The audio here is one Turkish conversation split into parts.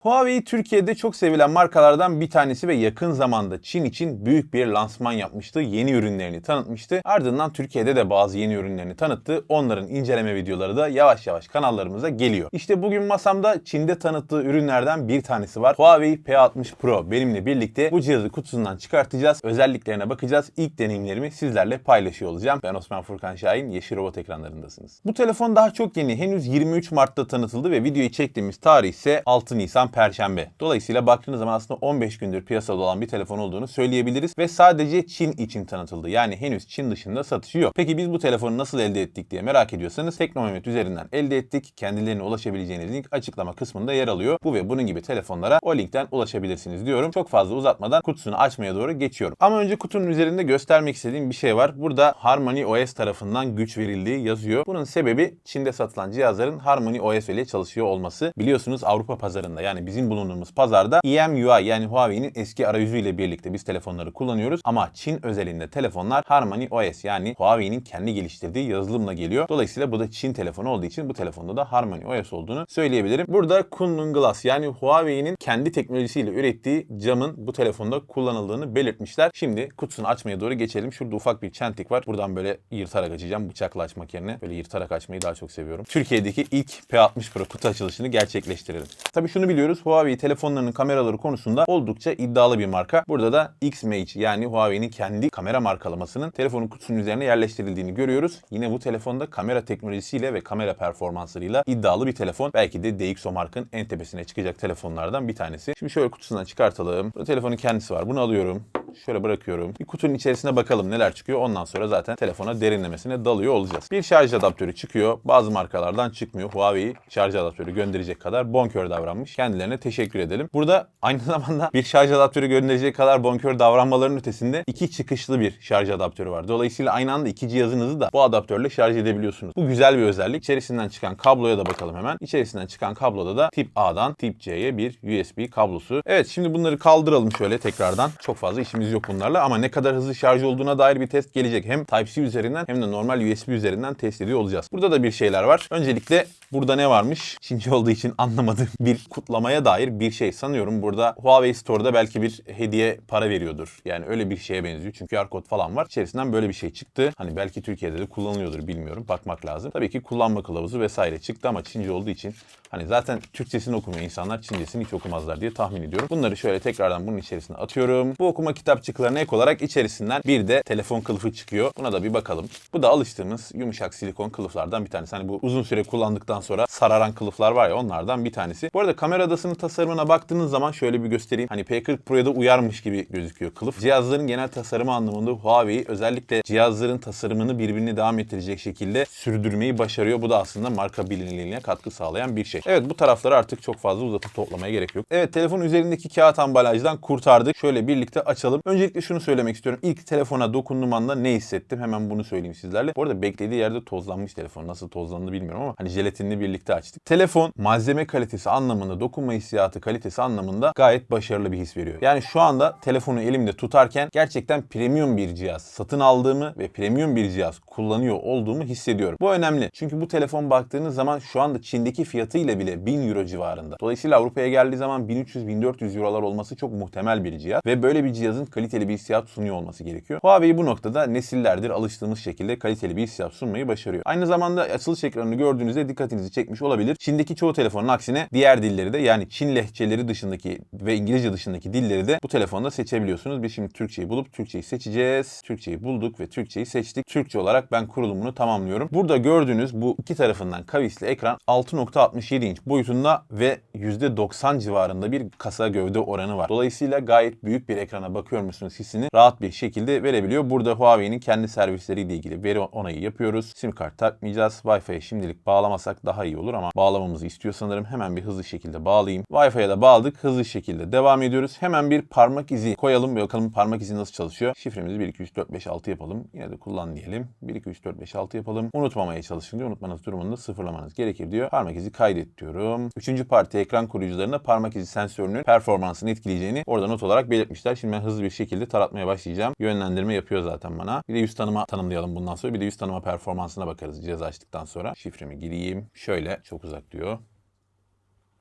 Huawei Türkiye'de çok sevilen markalardan bir tanesi ve yakın zamanda Çin için büyük bir lansman yapmıştı. Yeni ürünlerini tanıtmıştı. Ardından Türkiye'de de bazı yeni ürünlerini tanıttı. Onların inceleme videoları da yavaş yavaş kanallarımıza geliyor. İşte bugün masamda Çin'de tanıttığı ürünlerden bir tanesi var. Huawei P60 Pro. Benimle birlikte bu cihazı kutusundan çıkartacağız. Özelliklerine bakacağız. İlk deneyimlerimi sizlerle paylaşıyor olacağım. Ben Osman Furkan Şahin. Yeşil Robot ekranlarındasınız. Bu telefon daha çok yeni. Henüz 23 Mart'ta tanıtıldı ve videoyu çektiğimiz tarih ise 6 Nisan Perşembe. Dolayısıyla baktığınız zaman aslında 15 gündür piyasada olan bir telefon olduğunu söyleyebiliriz ve sadece Çin için tanıtıldı. Yani henüz Çin dışında satışı yok. Peki biz bu telefonu nasıl elde ettik diye merak ediyorsanız Teknomehmet üzerinden elde ettik. Kendilerine ulaşabileceğiniz link açıklama kısmında yer alıyor. Bu ve bunun gibi telefonlara o linkten ulaşabilirsiniz diyorum. Çok fazla uzatmadan kutusunu açmaya doğru geçiyorum. Ama önce kutunun üzerinde göstermek istediğim bir şey var. Burada Harmony OS tarafından güç verildiği yazıyor. Bunun sebebi Çin'de satılan cihazların Harmony OS ile çalışıyor olması. Biliyorsunuz Avrupa pazarında yani bizim bulunduğumuz pazarda EMUI yani Huawei'nin eski arayüzüyle birlikte biz telefonları kullanıyoruz. Ama Çin özelinde telefonlar Harmony OS yani Huawei'nin kendi geliştirdiği yazılımla geliyor. Dolayısıyla bu da Çin telefonu olduğu için bu telefonda da Harmony OS olduğunu söyleyebilirim. Burada Kunlun Glass yani Huawei'nin kendi teknolojisiyle ürettiği camın bu telefonda kullanıldığını belirtmişler. Şimdi kutusunu açmaya doğru geçelim. Şurada ufak bir çentik var. Buradan böyle yırtarak açacağım. Bıçakla açmak yerine böyle yırtarak açmayı daha çok seviyorum. Türkiye'deki ilk P60 Pro kutu açılışını gerçekleştirelim. Tabii şunu biliyoruz. Huawei telefonlarının kameraları konusunda oldukça iddialı bir marka. Burada da Xmage yani Huawei'nin kendi kamera markalamasının telefonun kutusunun üzerine yerleştirildiğini görüyoruz. Yine bu telefonda kamera teknolojisiyle ve kamera performanslarıyla iddialı bir telefon. Belki de DxO markın en tepesine çıkacak telefonlardan bir tanesi. Şimdi şöyle kutusundan çıkartalım. Burada telefonun kendisi var. Bunu alıyorum. Şöyle bırakıyorum. Bir kutunun içerisine bakalım neler çıkıyor. Ondan sonra zaten telefona derinlemesine dalıyor olacağız. Bir şarj adaptörü çıkıyor. Bazı markalardan çıkmıyor. Huawei şarj adaptörü gönderecek kadar bonkör davranmış. Kendilerine teşekkür edelim. Burada aynı zamanda bir şarj adaptörü gönderecek kadar bonkör davranmaların ötesinde iki çıkışlı bir şarj adaptörü var. Dolayısıyla aynı anda iki cihazınızı da bu adaptörle şarj edebiliyorsunuz. Bu güzel bir özellik. İçerisinden çıkan kabloya da bakalım hemen. İçerisinden çıkan kabloda da tip A'dan tip C'ye bir USB kablosu. Evet şimdi bunları kaldıralım şöyle tekrardan. Çok fazla işimiz yok bunlarla ama ne kadar hızlı şarj olduğuna dair bir test gelecek. Hem Type-C üzerinden hem de normal USB üzerinden test ediyor olacağız. Burada da bir şeyler var. Öncelikle burada ne varmış? Çince olduğu için anlamadığım bir kutlamaya dair bir şey. Sanıyorum burada Huawei Store'da belki bir hediye para veriyordur. Yani öyle bir şeye benziyor. Çünkü QR kod falan var. İçerisinden böyle bir şey çıktı. Hani belki Türkiye'de de kullanılıyordur bilmiyorum. Bakmak lazım. Tabii ki kullanma kılavuzu vesaire çıktı ama Çince olduğu için hani zaten Türkçesini okumuyor insanlar. Çincesini hiç okumazlar diye tahmin ediyorum. Bunları şöyle tekrardan bunun içerisine atıyorum. Bu okuma kitapçıklarına ek olarak içerisinden bir de telefon kılıfı çıkıyor. Buna da bir bakalım. Bu da alıştığımız yumuşak silikon kılıflardan bir tanesi. Hani bu uzun süre kullandıktan sonra sararan kılıflar var ya onlardan bir tanesi. Bu arada kamera adasının tasarımına baktığınız zaman şöyle bir göstereyim. Hani P40 Pro'ya da uyarmış gibi gözüküyor kılıf. Cihazların genel tasarımı anlamında Huawei özellikle cihazların tasarımını birbirini devam ettirecek şekilde sürdürmeyi başarıyor. Bu da aslında marka bilinirliğine katkı sağlayan bir şey. Evet bu tarafları artık çok fazla uzatıp toplamaya gerek yok. Evet telefon üzerindeki kağıt ambalajdan kurtardık. Şöyle birlikte açalım. Öncelikle şunu söylemek istiyorum. İlk telefona dokunduğum anda ne hissettim? Hemen bunu söyleyeyim sizlerle. Bu arada beklediği yerde tozlanmış telefon. Nasıl tozlandı bilmiyorum ama hani jelatinini birlikte açtık. Telefon malzeme kalitesi anlamında, dokunma hissiyatı kalitesi anlamında gayet başarılı bir his veriyor. Yani şu anda telefonu elimde tutarken gerçekten premium bir cihaz satın aldığımı ve premium bir cihaz kullanıyor olduğumu hissediyorum. Bu önemli. Çünkü bu telefon baktığınız zaman şu anda Çin'deki fiyatıyla bile 1000 euro civarında. Dolayısıyla Avrupa'ya geldiği zaman 1300-1400 eurolar olması çok muhtemel bir cihaz ve böyle bir cihazın kaliteli bir hissiyat sunuyor olması gerekiyor. Huawei bu noktada nesillerdir alıştığımız şekilde kaliteli bir hissiyat sunmayı başarıyor. Aynı zamanda açılış ekranını gördüğünüzde dikkatinizi çekmiş olabilir. Çin'deki çoğu telefonun aksine diğer dilleri de yani Çin lehçeleri dışındaki ve İngilizce dışındaki dilleri de bu telefonda seçebiliyorsunuz. Biz şimdi Türkçeyi bulup Türkçeyi seçeceğiz. Türkçeyi bulduk ve Türkçeyi seçtik. Türkçe olarak ben kurulumunu tamamlıyorum. Burada gördüğünüz bu iki tarafından kavisli ekran 6.67 inç boyutunda ve %90 civarında bir kasa gövde oranı var. Dolayısıyla gayet büyük bir ekrana bakıyor musunuz hissini rahat bir şekilde verebiliyor. Burada Huawei'nin kendi servisleriyle ilgili veri onayı yapıyoruz. SIM kart takmayacağız. Wi-Fi'ye şimdilik bağlamasak daha iyi olur ama bağlamamızı istiyor sanırım. Hemen bir hızlı şekilde bağlayayım. Wi-Fi'ye de bağladık. Hızlı şekilde devam ediyoruz. Hemen bir parmak izi koyalım ve bakalım parmak izi nasıl çalışıyor. Şifremizi 1 2 3 4 5 6 yapalım. Yine de kullan diyelim. 1 2 3 4 5 6 yapalım. Unutmamaya çalışın diyor. Unutmanız durumunda sıfırlamanız gerekir diyor. Parmak izi kaydet diyorum. Üçüncü parti ekran koruyucularında parmak izi sensörünün performansını etkileyeceğini orada not olarak belirtmişler. Şimdi ben hızlı bir şekilde taratmaya başlayacağım. Yönlendirme yapıyor zaten bana. Bir de yüz tanıma tanımlayalım bundan sonra. Bir de yüz tanıma performansına bakarız cihaz açtıktan sonra. Şifremi gireyim. Şöyle çok uzak diyor.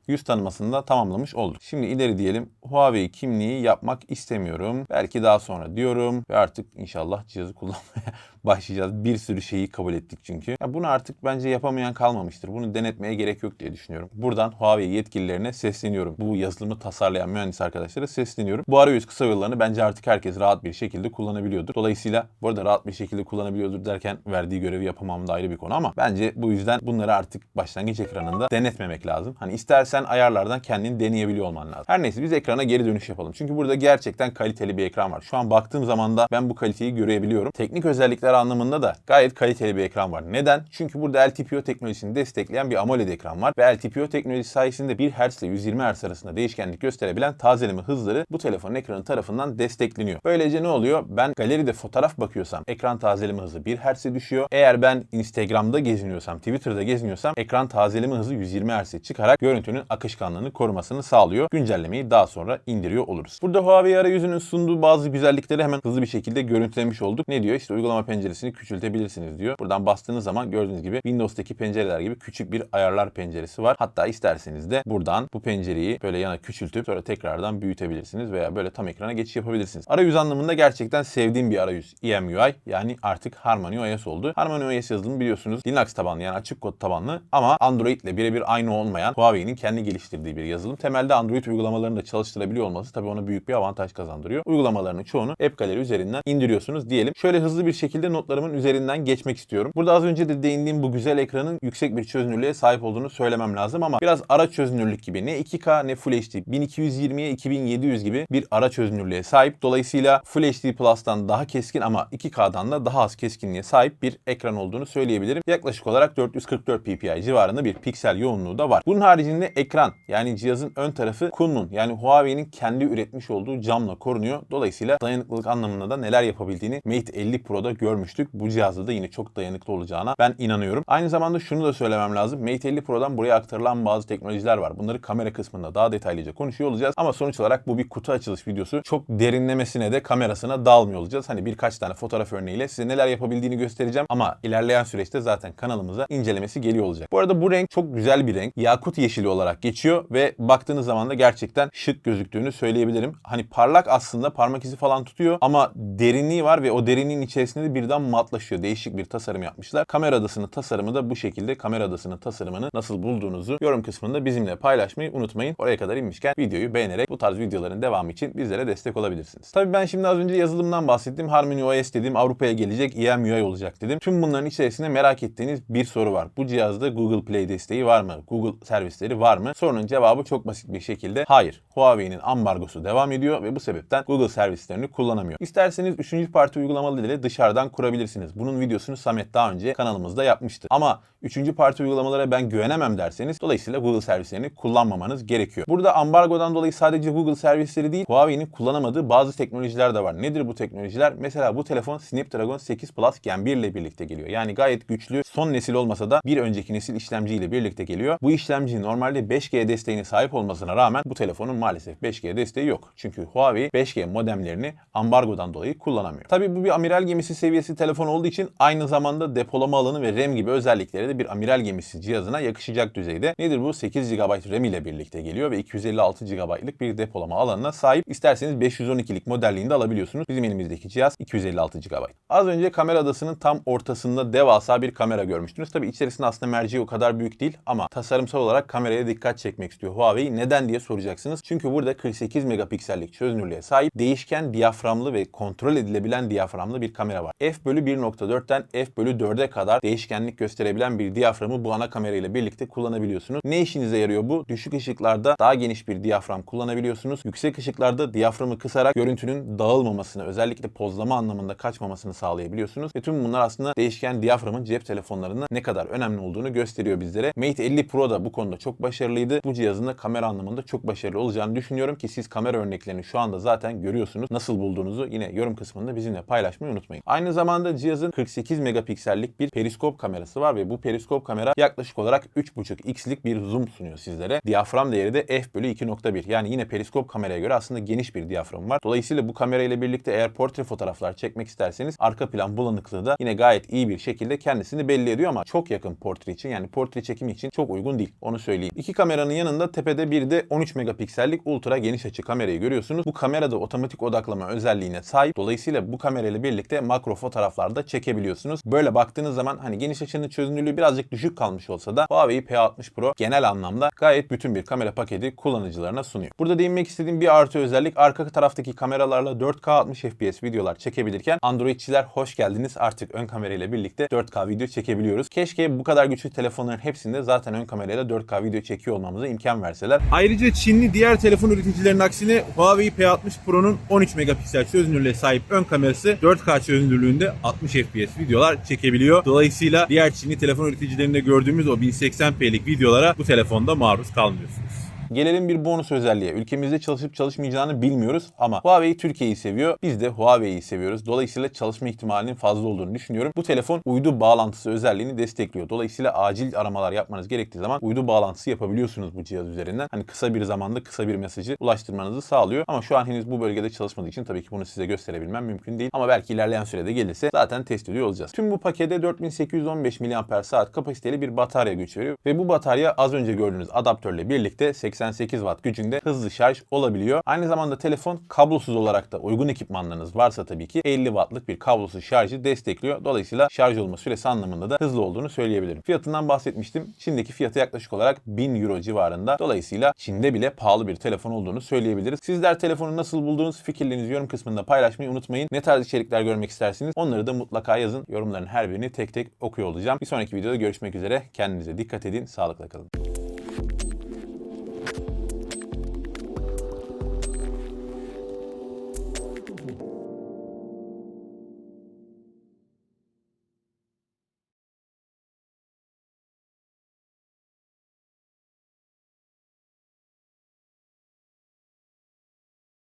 Yüz tanımasını da tamamlamış olduk. Şimdi ileri diyelim. Huawei kimliği yapmak istemiyorum. Belki daha sonra diyorum ve artık inşallah cihazı kullanmaya başlayacağız. Bir sürü şeyi kabul ettik çünkü. Ya bunu artık bence yapamayan kalmamıştır. Bunu denetmeye gerek yok diye düşünüyorum. Buradan Huawei yetkililerine sesleniyorum. Bu yazılımı tasarlayan mühendis arkadaşlara sesleniyorum. Bu arayüz kısa yollarını bence artık herkes rahat bir şekilde kullanabiliyordur. Dolayısıyla bu arada rahat bir şekilde kullanabiliyordur derken verdiği görevi yapamam da ayrı bir konu ama bence bu yüzden bunları artık başlangıç ekranında denetmemek lazım. Hani istersen ayarlardan kendini deneyebiliyor olman lazım. Her neyse biz ekrana geri dönüş yapalım. Çünkü burada gerçekten kaliteli bir ekran var. Şu an baktığım zaman da ben bu kaliteyi görebiliyorum. Teknik özellikler anlamında da gayet kaliteli bir ekran var. Neden? Çünkü burada LTPO teknolojisini destekleyen bir AMOLED ekran var ve LTPO teknolojisi sayesinde 1 Hz ile 120 Hz arasında değişkenlik gösterebilen tazeleme hızları bu telefonun ekranı tarafından destekleniyor. Böylece ne oluyor? Ben galeride fotoğraf bakıyorsam ekran tazeleme hızı 1 Hz'e düşüyor. Eğer ben Instagram'da geziniyorsam, Twitter'da geziniyorsam ekran tazeleme hızı 120 Hz'e çıkarak görüntünün akışkanlığını korumasını sağlıyor. Güncellemeyi daha sonra indiriyor oluruz. Burada Huawei arayüzünün sunduğu bazı güzellikleri hemen hızlı bir şekilde görüntülemiş olduk. Ne diyor? İşte uygulama penceresini küçültebilirsiniz diyor. Buradan bastığınız zaman gördüğünüz gibi Windows'taki pencereler gibi küçük bir ayarlar penceresi var. Hatta isterseniz de buradan bu pencereyi böyle yana küçültüp sonra tekrardan büyütebilirsiniz veya böyle tam ekrana geçiş yapabilirsiniz. Arayüz anlamında gerçekten sevdiğim bir arayüz. EMUI yani artık Harmony OS oldu. Harmony OS yazılımı biliyorsunuz Linux tabanlı yani açık kod tabanlı ama Android ile birebir aynı olmayan Huawei'nin kendi geliştirdiği bir yazılım. Temelde Android uygulamalarını da çalıştırabiliyor olması tabii ona büyük bir avantaj kazandırıyor. Uygulamalarının çoğunu App Gallery üzerinden indiriyorsunuz diyelim. Şöyle hızlı bir şekilde notlarımın üzerinden geçmek istiyorum. Burada az önce de değindiğim bu güzel ekranın yüksek bir çözünürlüğe sahip olduğunu söylemem lazım ama biraz ara çözünürlük gibi ne 2K ne Full HD 1220'ye 2700 gibi bir ara çözünürlüğe sahip. Dolayısıyla Full HD Plus'tan daha keskin ama 2K'dan da daha az keskinliğe sahip bir ekran olduğunu söyleyebilirim. Yaklaşık olarak 444 ppi civarında bir piksel yoğunluğu da var. Bunun haricinde ekran yani cihazın ön tarafı Kunlun yani Huawei'nin kendi üretmiş olduğu camla korunuyor. Dolayısıyla dayanıklılık anlamında da neler yapabildiğini Mate 50 Pro'da görmüştük. Bu cihazda da yine çok dayanıklı olacağına ben inanıyorum. Aynı zamanda şunu da söylemem lazım. Mate 50 Pro'dan buraya aktarılan bazı teknolojiler var. Bunları kamera kısmında daha detaylıca konuşuyor olacağız. Ama sonuç olarak bu bir kutu açılış videosu. Çok derinlemesine de kamerasına dalmıyor olacağız. Hani birkaç tane fotoğraf örneğiyle size neler yapabildiğini göstereceğim. Ama ilerleyen süreçte zaten kanalımıza incelemesi geliyor olacak. Bu arada bu renk çok güzel bir renk. Yakut yeşili olarak geçiyor ve baktığınız zaman da gerçekten şık gözüktüğünü söyleyebilirim. Hani parlak aslında parmak izi falan tutuyor ama derinliği var ve o derinliğin içerisinde de birden matlaşıyor. Değişik bir tasarım yapmışlar. Kamera adasının tasarımı da bu şekilde. Kamera adasının tasarımını nasıl bulduğunuzu yorum kısmında bizimle paylaşmayı unutmayın. Oraya kadar inmişken videoyu beğenerek bu tarz videoların devamı için bizlere destek olabilirsiniz. Tabii ben şimdi az önce yazılımdan bahsettim. Harmony OS dedim. Avrupa'ya gelecek EMUI olacak dedim. Tüm bunların içerisinde merak ettiğiniz bir soru var. Bu cihazda Google Play desteği var mı? Google servisleri var mı? Sorunun cevabı çok basit bir şekilde hayır. Huawei'nin ambargosu devam ediyor ve bu sebepten Google servislerini kullanamıyor. İsterseniz 3. parti uygulamaları ile dışarıdan kurabilirsiniz. Bunun videosunu Samet daha önce kanalımızda yapmıştı. Ama 3. parti uygulamalara ben güvenemem derseniz dolayısıyla Google servislerini kullanmamanız gerekiyor. Burada ambargodan dolayı sadece Google servisleri değil Huawei'nin kullanamadığı bazı teknolojiler de var. Nedir bu teknolojiler? Mesela bu telefon Snapdragon 8 Plus Gen 1 ile birlikte geliyor. Yani gayet güçlü son nesil olmasa da bir önceki nesil işlemci ile birlikte geliyor. Bu işlemci normalde 5G desteğine sahip olmasına rağmen bu telefonun maalesef 5G desteği yok. Çünkü Huawei 5G modemlerini ambargodan dolayı kullanamıyor. Tabii bu bir amiral gemisi seviyesi telefon olduğu için aynı zamanda depolama alanı ve RAM gibi özellikleri de bir amiral gemisi cihazına yakışacak düzeyde. Nedir bu? 8 GB RAM ile birlikte geliyor ve 256 GB'lık bir depolama alanına sahip. İsterseniz 512'lik modelliğinde alabiliyorsunuz. Bizim elimizdeki cihaz 256 GB. Az önce kamera adasının tam ortasında devasa bir kamera görmüştünüz. Tabii içerisinde aslında merci o kadar büyük değil ama tasarımsal olarak kameraya dikkat çekmek istiyor Huawei. Neden diye soracaksınız. Çünkü burada 48 megapiksellik çözünürlüğe sahip değişken diyaframlı ve kontrol edilebilen diyaframlı bir kamera var. F bölü 1.4'ten F bölü 4'e kadar değişkenlik gösterebilen bir diyaframı bu ana kamera ile birlikte kullanabiliyorsunuz. Ne işinize yarıyor bu? Düşük ışıklarda daha geniş bir diyafram kullanabiliyorsunuz. Yüksek ışıklarda diyaframı kısarak görüntünün dağılmamasını, özellikle pozlama anlamında kaçmamasını sağlayabiliyorsunuz. Ve tüm bunlar aslında değişken diyaframın cep telefonlarında ne kadar önemli olduğunu gösteriyor bizlere. Mate 50 Pro da bu konuda çok başarılıydı. Bu cihazın da kamera anlamında çok başarılı olacağını düşünüyorum ki siz kamera örneklerini şu anda zaten görüyorsunuz. Nasıl bulduğunuzu yine yorum kısmında bizimle paylaşmayı unutmayın. Aynı zamanda cihazın 48 megapiksellik bir periskop kamerası var ve bu periskop kamera yaklaşık olarak 3.5x'lik bir zoom sunuyor sizlere. Diyafram değeri de f bölü 2.1. Yani yine periskop kameraya göre aslında geniş bir diyafram var. Dolayısıyla bu kamera ile birlikte eğer portre fotoğraflar çekmek isterseniz arka plan bulanıklığı da yine gayet iyi bir şekilde kendisini belli ediyor ama çok yakın portre için yani portre çekimi için çok uygun değil. Onu söyleyeyim. İki kameranın yanında tepede bir de 13 megapiksellik ultra geniş açı kamerayı görüyorsunuz. Bu kamera da otomatik odaklama özelliğine sahip. Dolayısıyla bu kamerayla birlikte makro fotoğraflarda çekebiliyorsunuz. Böyle baktığınız zaman hani geniş açının çözünürlüğü birazcık düşük kalmış olsa da Huawei P60 Pro genel anlamda gayet bütün bir kamera paketi kullanıcılarına sunuyor. Burada değinmek istediğim bir artı özellik arka taraftaki kameralarla 4K 60 FPS videolar çekebilirken Androidçiler hoş geldiniz. Artık ön kamerayla birlikte 4K video çekebiliyoruz. Keşke bu kadar güçlü telefonların hepsinde zaten ön kamerayla 4K video çekiyor olmamıza imkan verseler. Ayrıca Çinli diğer telefon üreticilerinin aksine Huawei P60 Pro'nun 13 megapiksel çözünürlüğe sahip ön kamerası 4K çözünürlüğünde 60 FPS videolar çekebiliyor. Dolayısıyla diğer Çinli telefon üreticilerinde gördüğümüz o 1080p'lik videolara bu telefonda maruz kalmıyorsunuz. Gelelim bir bonus özelliğe. Ülkemizde çalışıp çalışmayacağını bilmiyoruz ama Huawei Türkiye'yi seviyor. Biz de Huawei'yi seviyoruz. Dolayısıyla çalışma ihtimalinin fazla olduğunu düşünüyorum. Bu telefon uydu bağlantısı özelliğini destekliyor. Dolayısıyla acil aramalar yapmanız gerektiği zaman uydu bağlantısı yapabiliyorsunuz bu cihaz üzerinden. Hani kısa bir zamanda kısa bir mesajı ulaştırmanızı sağlıyor. Ama şu an henüz bu bölgede çalışmadığı için tabii ki bunu size gösterebilmem mümkün değil. Ama belki ilerleyen sürede gelirse zaten test ediyor olacağız. Tüm bu pakete 4815 mAh kapasiteli bir batarya güç veriyor. Ve bu batarya az önce gördüğünüz adaptörle birlikte 88 Watt gücünde hızlı şarj olabiliyor. Aynı zamanda telefon kablosuz olarak da uygun ekipmanlarınız varsa tabii ki 50 Watt'lık bir kablosuz şarjı destekliyor. Dolayısıyla şarj olma süresi anlamında da hızlı olduğunu söyleyebilirim. Fiyatından bahsetmiştim. Çin'deki fiyatı yaklaşık olarak 1000 Euro civarında. Dolayısıyla Çin'de bile pahalı bir telefon olduğunu söyleyebiliriz. Sizler telefonu nasıl buldunuz? Fikirlerinizi yorum kısmında paylaşmayı unutmayın. Ne tarz içerikler görmek istersiniz? Onları da mutlaka yazın. Yorumların her birini tek tek okuyor olacağım. Bir sonraki videoda görüşmek üzere. Kendinize dikkat edin. Sağlıkla kalın.